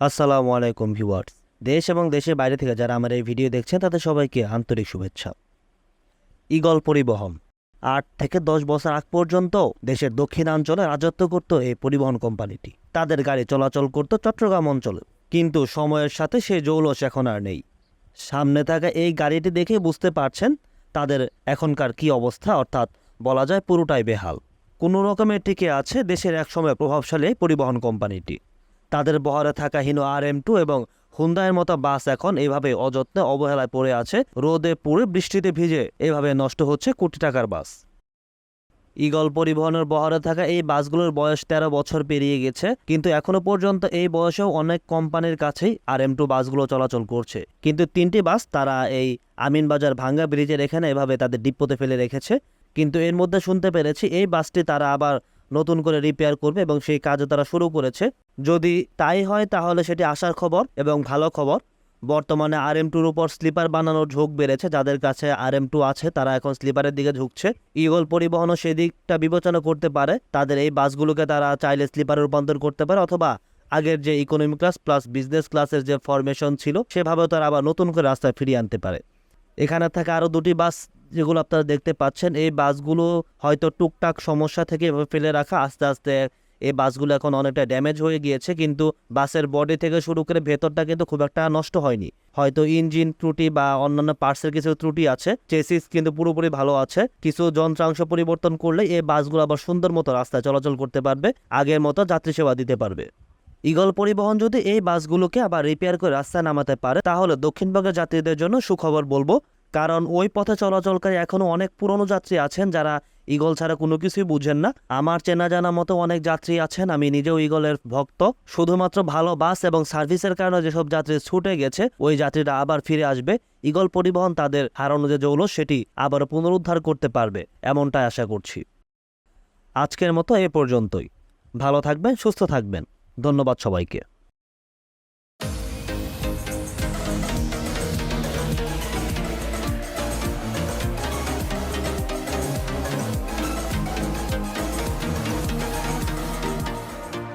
আসসালামু আলাইকুম ভিউয়ার্স। দেশ এবং দেশের বাইরে থেকে যারা আমার এই ভিডিও দেখছেন, তাদের সবাইকে আন্তরিক শুভেচ্ছা। ইগল পরিবহন। আট থেকে দশ বছর আগ পর্যন্ত দেশের দক্ষিণাঞ্চলে রাজত্ব করত এই পরিবহন কোম্পানিটি। তাদের গাড়ি চলাচল করত চট্টগ্রাম অঞ্চলে। কিন্তু সময়ের সাথে সেই জৌলস এখন আর নেই। সামনে থাকা এই গাড়িটি দেখে বুঝতে পারছেন তাদের এখনকার কি অবস্থা, অর্থাৎ বলা যায় পুরোটাই বেহাল। কোনো রকমের টিকে আছে দেশের একসময় প্রভাবশালী পরিবহন কোম্পানিটি। তাদের বহরে থাকা হিনো আর এম টু এবং হুন্দায়ের মতো বাস এখন এভাবে অযত্নে অবহেলায় পড়ে আছে। রোদে পুড়ে বৃষ্টিতে ভিজে এভাবে নষ্ট হচ্ছে কোটি টাকার বাস। ইগল পরিবহনের বহরে থাকা এই বাসগুলোর বয়স তেরো বছর পেরিয়ে গেছে, কিন্তু এখনও পর্যন্ত এই বয়সেও অনেক কোম্পানির কাছেই আর এম টু বাসগুলো চলাচল করছে। কিন্তু তিনটি বাস তারা এই আমিনবাজার ভাঙ্গা ব্রিজের এখানে এভাবে তাদের ডিপ্পোতে ফেলে রেখেছে। কিন্তু এর মধ্যে শুনতে পেরেছি, এই বাসটি তারা আবার নতুন করে রিপেয়ার করবে এবং সেই কাজও তারা শুরু করেছে। যদি তাই হয়, তাহলে সেটি আসার খবর এবং ভালো খবর। বর্তমানে আর এম টুর উপর স্লিপার বানানোর ঝোঁক বেড়েছে। যাদের কাছে আর এম টু আছে, তারা এখন স্লিপারের দিকে ঝুঁকছে। ইগল পরিবহনও সেদিকটা বিবেচনা করতে পারে। তাদের এই বাসগুলোকে তারা চাইলে স্লিপারে রূপান্তর করতে পারে অথবা আগের যে ইকোনমি ক্লাস প্লাস বিজনেস ক্লাসের যে ফরমেশন ছিল, সেভাবেও তারা আবার নতুন করে রাস্তায় ফিরিয়ে আনতে পারে। এখানে থাকা আরও দুটি বাস। যেগুলো আপনারা দেখতে পাচ্ছেন, এই বাসগুলো হয়তো টুকটাক সমস্যা থেকে এভাবে ফেলে রাখা। আস্তে আস্তে এই বাসগুলো এখন অনেকটা ড্যামেজ হয়ে গিয়েছে, কিন্তু বাসের বডি থেকে শুরু করে ভেতরটা কিন্তু খুব একটা নষ্ট হয়নি। হয়তো ইঞ্জিন ত্রুটি বা অন্যান্য পার্টসের কিছু ত্রুটি আছে চেসিস কিন্তু পুরোপুরি ভালো আছে। কিছু যন্ত্রাংশ পরিবর্তন করলে এই বাসগুলো আবার সুন্দর মতো রাস্তায় চলাচল করতে পারবে, আগের মতো যাত্রী সেবা দিতে পারবে। ইগল পরিবহন যদি এই বাসগুলোকে আবার রিপেয়ার করে রাস্তায় নামাতে পারে, তাহলে দক্ষিণবঙ্গের যাত্রীদের জন্য সুখবর বলব কারণ ওই পথে চলাচলকারী এখনও অনেক পুরনো যাত্রী আছেন যারা ইগল ছাড়া কোনো কিছুই বুঝেন না। আমার চেনা জানা মতো অনেক যাত্রী আছেন, আমি নিজেও ইগলের ভক্ত। শুধুমাত্র ভালো বাস এবং সার্ভিসের কারণে যেসব যাত্রী ছুটে গেছে, ওই যাত্রীরা আবার ফিরে আসবে। ইগল পরিবহন তাদের হারানো যে জৌল সেটি আবারও পুনরুদ্ধার করতে পারবে, এমনটাই আশা করছি। আজকের মতো এ পর্যন্তই। ভালো থাকবেন, সুস্থ থাকবেন। ধন্যবাদ সবাইকে।